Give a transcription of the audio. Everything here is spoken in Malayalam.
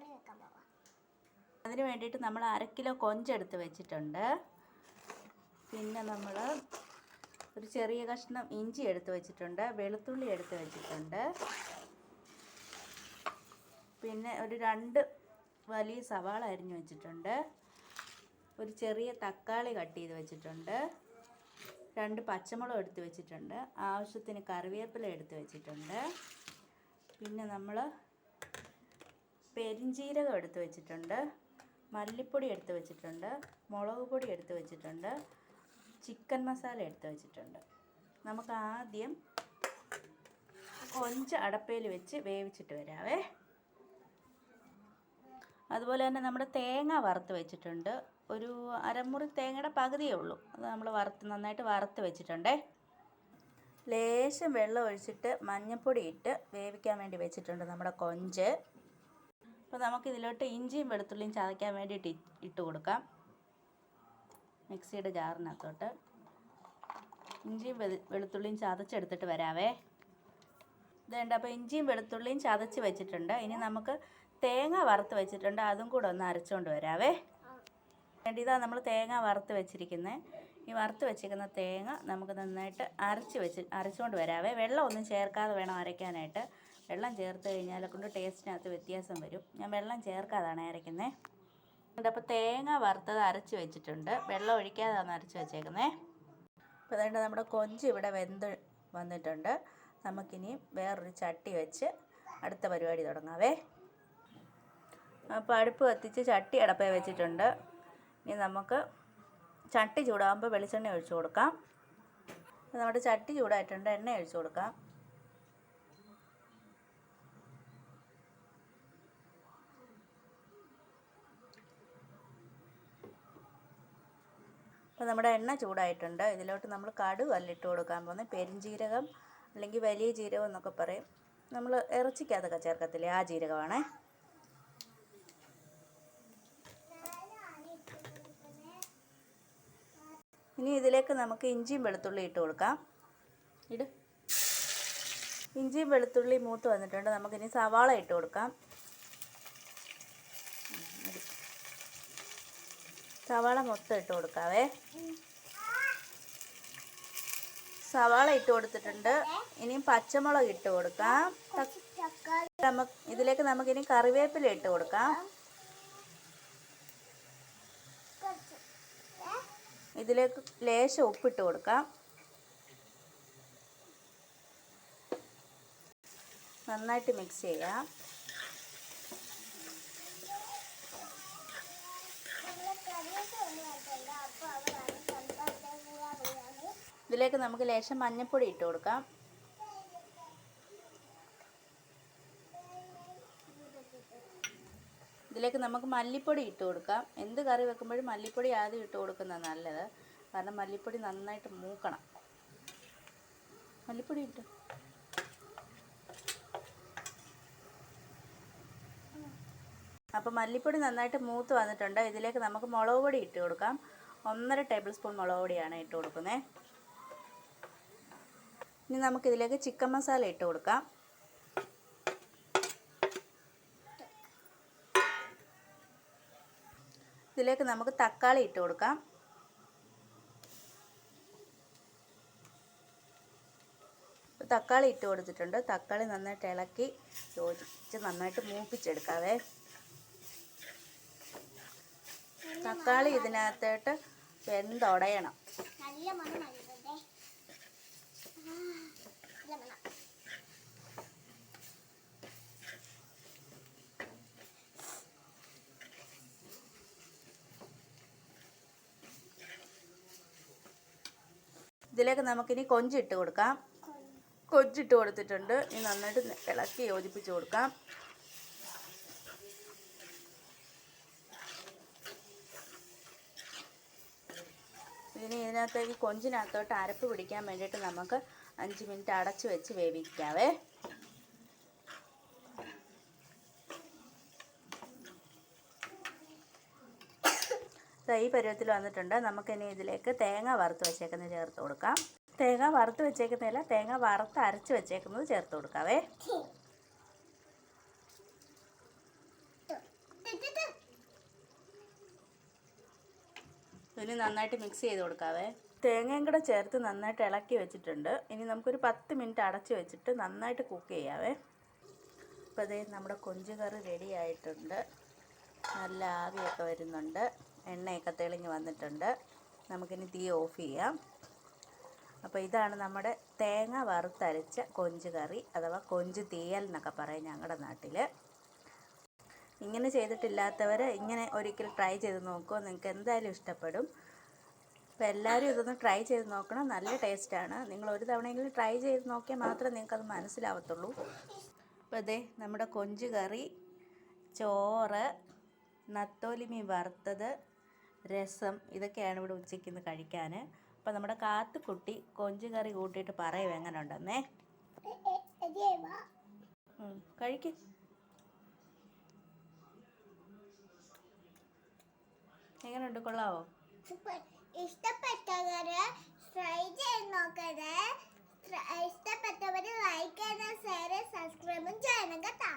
കറി വെക്കാൻ പോവാം. അതിന് വേണ്ടിയിട്ട് നമ്മൾ അര കിലോ കൊഞ്ചെടുത്ത് വെച്ചിട്ടുണ്ട്. പിന്നെ നമ്മൾ ഒരു ചെറിയ കഷ്ണം ഇഞ്ചി എടുത്ത് വെച്ചിട്ടുണ്ട്. വെളുത്തുള്ളി എടുത്ത് വെച്ചിട്ടുണ്ട്. പിന്നെ ഒരു രണ്ട് വലിയ സവാള അരിഞ്ഞു വെച്ചിട്ടുണ്ട്. ഒരു ചെറിയ തക്കാളി കട്ട് ചെയ്ത് വെച്ചിട്ടുണ്ട്. രണ്ട് പച്ചമുളക് എടുത്ത് വെച്ചിട്ടുണ്ട്. ആവശ്യത്തിന് കറിവേപ്പില എടുത്ത് വെച്ചിട്ടുണ്ട്. പിന്നെ നമ്മൾ പെരിഞ്ജീരകം എടുത്ത് വെച്ചിട്ടുണ്ട്. മല്ലിപ്പൊടി എടുത്ത് വെച്ചിട്ടുണ്ട്. മുളക് പൊടി എടുത്ത് വെച്ചിട്ടുണ്ട്. ചിക്കൻ മസാല എടുത്ത് വെച്ചിട്ടുണ്ട്. നമുക്ക് ആദ്യം കൊഞ്ച് അടപ്പയിൽ വെച്ച് വേവിച്ചിട്ട് വരാവേ. അതുപോലെ തന്നെ നമ്മുടെ തേങ്ങ വറുത്ത് വെച്ചിട്ടുണ്ട്. ഒരു അരമുറി തേങ്ങയുടെ പകുതിയേ ഉള്ളൂ. അത് നമ്മൾ വറുത്ത് നന്നായിട്ട് വറുത്ത് വെച്ചിട്ടുണ്ടേ. ലേശം വെള്ളം ഒഴിച്ചിട്ട് മഞ്ഞൾപ്പൊടി ഇട്ട് വേവിക്കാൻ വേണ്ടി വെച്ചിട്ടുണ്ട് നമ്മുടെ കൊഞ്ച്. അപ്പോൾ നമുക്ക് ഇതിലോട്ട് ഇഞ്ചിയും വെളുത്തുള്ളിയും ചതയ്ക്കാൻ വേണ്ടിയിട്ട് ഇട്ട് കൊടുക്കാം. മിക്സിയുടെ ജാറിനകത്തോട്ട്. ഇഞ്ചിയും വെളു- വെളുത്തുള്ളിയും ചതച്ചെടുത്തിട്ട് വരാവേ. ഇതുണ്ട് അപ്പോൾ ഇഞ്ചിയും വെളുത്തുള്ളിയും ചതച്ച് വെച്ചിട്ടുണ്ട്. ഇനി നമുക്ക് തേങ്ങ വറുത്ത് വെച്ചിട്ടുണ്ട്. അതും കൂടെ ഒന്ന് അരച്ചുകൊണ്ട് വരാവേ. വേണ്ടി ഇതാ നമ്മൾ തേങ്ങ വറുത്ത് വെച്ചിരിക്കുന്നത് ഈ വറുത്ത് വെച്ചിരിക്കുന്ന തേങ്ങ നമുക്ക് നന്നായിട്ട് അരച്ച് വെച്ച് അരച്ചുകൊണ്ട് വരാവേ. വെള്ളം ഒന്നും ചേർക്കാതെ വേണം അരയ്ക്കാനായിട്ട്. വെള്ളം ചേർത്ത് കഴിഞ്ഞാൽ കൊണ്ട് ടേസ്റ്റിനകത്ത് വ്യത്യാസം വരും. ഞാൻ വെള്ളം ചേർക്കാതാണ് അരയ്ക്കുന്നത് അപ്പോൾ തേങ്ങ വറുത്തത് അരച്ച് വെച്ചിട്ടുണ്ട്. വെള്ളം ഒഴിക്കാതാണ് അരച്ച് വെച്ചേക്കുന്നത് അപ്പോൾ അതുകൊണ്ട് നമ്മുടെ കൊഞ്ച് ഇവിടെ വെന്ത് വന്നിട്ടുണ്ട്. നമുക്കിനി വേറൊരു ചട്ടി വെച്ച് അടുത്ത പരിപാടി തുടങ്ങാവേ. അപ്പോൾ അടുപ്പ് കത്തിച്ച് ചട്ടി അടപ്പേ വെച്ചിട്ടുണ്ട്. ഇനി നമുക്ക് ചട്ടി ചൂടാകുമ്പോൾ വെളിച്ചെണ്ണ ഒഴിച്ചു കൊടുക്കാം. നമ്മുടെ ചട്ടി ചൂടായിട്ടുണ്ട് എണ്ണ ഒഴിച്ചു കൊടുക്കാം. അപ്പോൾ നമ്മുടെ എണ്ണ ചൂടായിട്ടുണ്ട്. ഇതിലോട്ട് നമ്മൾ കടുക് അല്ലിട്ട് കൊടുക്കാൻ പോകുന്നത് പെരിഞ്ജീരകം അല്ലെങ്കിൽ വലിയ ജീരകം എന്നൊക്കെ പറയും. നമ്മൾ ഇറച്ചിക്കകത്തൊക്കെ ചേർക്കത്തില്ലേ? ആ ജീരകമാണേ. ഇനി ഇതിലേക്ക് നമുക്ക് ഇഞ്ചിയും വെളുത്തുള്ളി ഇട്ട് കൊടുക്കാം. ഇട്. ഇഞ്ചിയും വെളുത്തുള്ളി മൂത്ത് വന്നിട്ടുണ്ട്. നമുക്കിനി സവാള ഇട്ട് കൊടുക്കാം. സവാള മൊത്തം ഇട്ട് കൊടുക്കാവേ. സവാള ഇട്ട് കൊടുത്തിട്ടുണ്ട്. ഇനിയും പച്ചമുളക് ഇട്ട് കൊടുക്കാം. നമുക്ക് ഇതിലേക്ക് നമുക്കിനി കറിവേപ്പില ഇട്ട് കൊടുക്കാം. ഇതിലേക്ക് ലേശം ഉപ്പിട്ട് കൊടുക്കാം. നന്നായിട്ട് മിക്സ് ചെയ്യാം. ഇതിലേക്ക് നമുക്ക് ലേശം മഞ്ഞൾപ്പൊടി ഇട്ട് കൊടുക്കാം. ഇതിലേക്ക് നമുക്ക് മല്ലിപ്പൊടി ഇട്ട് കൊടുക്കാം. എന്ത് കറി വെക്കുമ്പോഴും മല്ലിപ്പൊടി ആദ്യം ഇട്ട് കൊടുക്കുന്നതാണ് നല്ലത്. കാരണം മല്ലിപ്പൊടി നന്നായിട്ട് മൂക്കണം. മല്ലിപ്പൊടി ഇട്ട്. അപ്പോൾ മല്ലിപ്പൊടി നന്നായിട്ട് മൂത്ത് വന്നിട്ടുണ്ട്. ഇതിലേക്ക് നമുക്ക് മുളക് പൊടി ഇട്ട് കൊടുക്കാം. ഒന്നര ടേബിൾ സ്പൂൺ മുളക് പൊടിയാണ് ഇട്ട് കൊടുക്കുന്നത് ഇനി നമുക്കിതിലേക്ക് ചിക്കൻ മസാല ഇട്ട് കൊടുക്കാം. ഇതിലേക്ക് നമുക്ക് തക്കാളി ഇട്ട് കൊടുക്കാം. തക്കാളി ഇട്ട് കൊടുത്തിട്ടുണ്ട്. തക്കാളി നന്നായിട്ട് ഇളക്കി യോജിച്ച് നന്നായിട്ട് മൂപ്പിച്ചെടുക്കാവേ. തക്കാളി ഇതിനകത്തോട്ട് വെന്തുടയണം നല്ല മണം വരുന്നുണ്ടേ ആ, നല്ല മണം ഇതിലേക്ക് നമുക്കിനി കൊഞ്ചിട്ട് കൊടുക്കാം. കൊഞ്ചിട്ട് കൊടുത്തിട്ടുണ്ട്. ഇനി നന്നായിട്ട് ഇളക്കി യോജിപ്പിച്ച് കൊടുക്കാം. ഇനി ഇതിനകത്തേക്ക് കൊഞ്ചിനകത്തോട്ട് അരപ്പ് പിടിക്കാൻ വേണ്ടിയിട്ട് നമുക്ക് അഞ്ച് മിനിറ്റ് അടച്ചു വെച്ച് വേവിക്കാവേ. ഈ പരുവത്തിൽ വന്നിട്ടുണ്ട്. നമുക്കിനി ഇതിലേക്ക് തേങ്ങ വറുത്ത് വെച്ചേക്കുന്നത് ചേർത്ത് കൊടുക്കാം. തേങ്ങ വറുത്ത് വെച്ചേക്കുന്നതല്ല തേങ്ങ വറുത്ത് അരച്ച് വെച്ചേക്കുന്നത് ചേർത്ത് കൊടുക്കാവേ. ഇനി നന്നായിട്ട് മിക്സ് ചെയ്ത് കൊടുക്കാവേ. തേങ്ങയും കൂടെ ചേർത്ത് നന്നായിട്ട് ഇളക്കി വെച്ചിട്ടുണ്ട്. ഇനി നമുക്കൊരു പത്ത് മിനിറ്റ് അടച്ച് വെച്ചിട്ട് നന്നായിട്ട് കുക്ക് ചെയ്യാവേ. അപ്പോൾ അതേ നമ്മുടെ കൊഞ്ച് കറി റെഡി ആയിട്ടുണ്ട്. നല്ല ആവിയൊക്കെ വരുന്നുണ്ട്. എണ്ണയൊക്കെ തെളിഞ്ഞ് വന്നിട്ടുണ്ട്. നമുക്കിനി തീ ഓഫ് ചെയ്യാം. അപ്പോൾ ഇതാണ് നമ്മുടെ തേങ്ങ വറുത്തരച്ച കൊഞ്ച് കറി അഥവാ കൊഞ്ച് തീയൽ എന്നൊക്കെ പറയും ഞങ്ങളുടെ നാട്ടിൽ ഇങ്ങനെ ചെയ്തിട്ടില്ലാത്തവർ ഇങ്ങനെ ഒരിക്കൽ ട്രൈ ചെയ്ത് നോക്കുമോ നിങ്ങൾക്ക് എന്തായാലും ഇഷ്ടപ്പെടും. അപ്പോൾ എല്ലാവരും ഇതൊന്ന് ട്രൈ ചെയ്ത് നോക്കണം. നല്ല ടേസ്റ്റാണ് നിങ്ങൾ ഒരു തവണയെങ്കിലും ട്രൈ ചെയ്ത് നോക്കിയാൽ മാത്രമേ നിങ്ങൾക്കത് മനസ്സിലാവത്തുള്ളൂ. അപ്പോൾ അതെ നമ്മുടെ കൊഞ്ച് കറി ചോറ് നത്തോലി മീൻ വറുത്തത് രസം ഇതൊക്കെയാണ് ഇവിടെ ഉച്ചയ്ക്ക് ഇന്ന് കഴിക്കാൻ. അപ്പോൾ നമ്മുടെ കാത്തുക്കുട്ടി കൊഞ്ച് കറി കൂട്ടിയിട്ട് പറയും എങ്ങനെ ഉണ്ടെന്നേ കഴിക്ക്. എങ്ങനെയുണ്ട് കൊള്ളാവോ? ഇഷ്ടപ്പെട്ടവര് ട്രൈ ചെയ്ത് നോക്കണേ. ഇഷ്ടപ്പെട്ടവര് ലൈക്ക് ചെയ്യണം ഷെയർ സബ്സ്ക്രൈബും ചെയ്യണം കേട്ടോ.